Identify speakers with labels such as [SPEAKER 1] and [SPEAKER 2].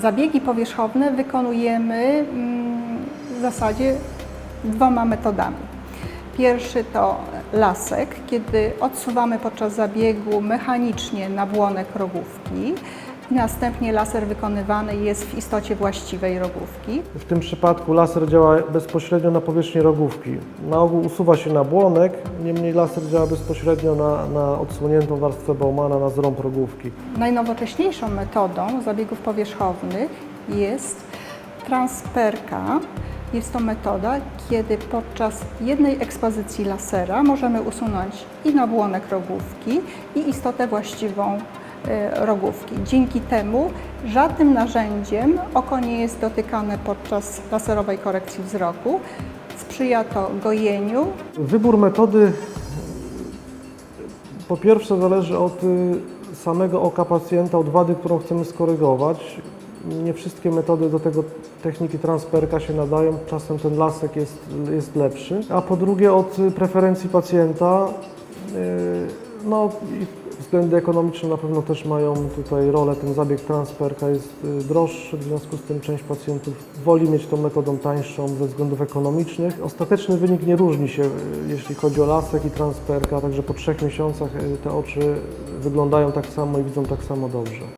[SPEAKER 1] Zabiegi powierzchowne wykonujemy mm, w zasadzie dwoma metodami. Pierwszy to lasek, kiedy odsuwamy podczas zabiegu mechanicznie nabłonek rogówki. Następnie laser wykonywany jest w istocie właściwej rogówki.
[SPEAKER 2] W tym przypadku laser działa bezpośrednio na powierzchni rogówki. Na ogół usuwa się nabłonek, niemniej laser działa bezpośrednio na, na odsłoniętą warstwę Baumana, na zrąb rogówki.
[SPEAKER 1] Najnowocześniejszą metodą zabiegów powierzchownych jest transperka. Jest to metoda, kiedy podczas jednej ekspozycji lasera możemy usunąć i nabłonek rogówki, i istotę właściwą rogówki. Dzięki temu żadnym narzędziem oko nie jest dotykane podczas laserowej korekcji wzroku. Sprzyja to gojeniu
[SPEAKER 2] Wybór metody po pierwsze zależy od y, samego oka pacjenta, od wady, którą chcemy skorygować. Nie wszystkie metody do tego techniki transperka się nadają, czasem ten lasek jest, jest lepszy. A po drugie od y, preferencji pacjenta, y, no względy ekonomiczne na pewno też mają tutaj rolę. Ten zabieg transperka jest y, droższy, w związku z tym część pacjentów woli mieć tą metodą tańszą ze względów ekonomicznych. Ostateczny wynik nie różni się, y, jeśli chodzi o lasek i transperka, także po trzech miesiącach y, te oczy wyglądają tak samo i widzą tak samo dobrze.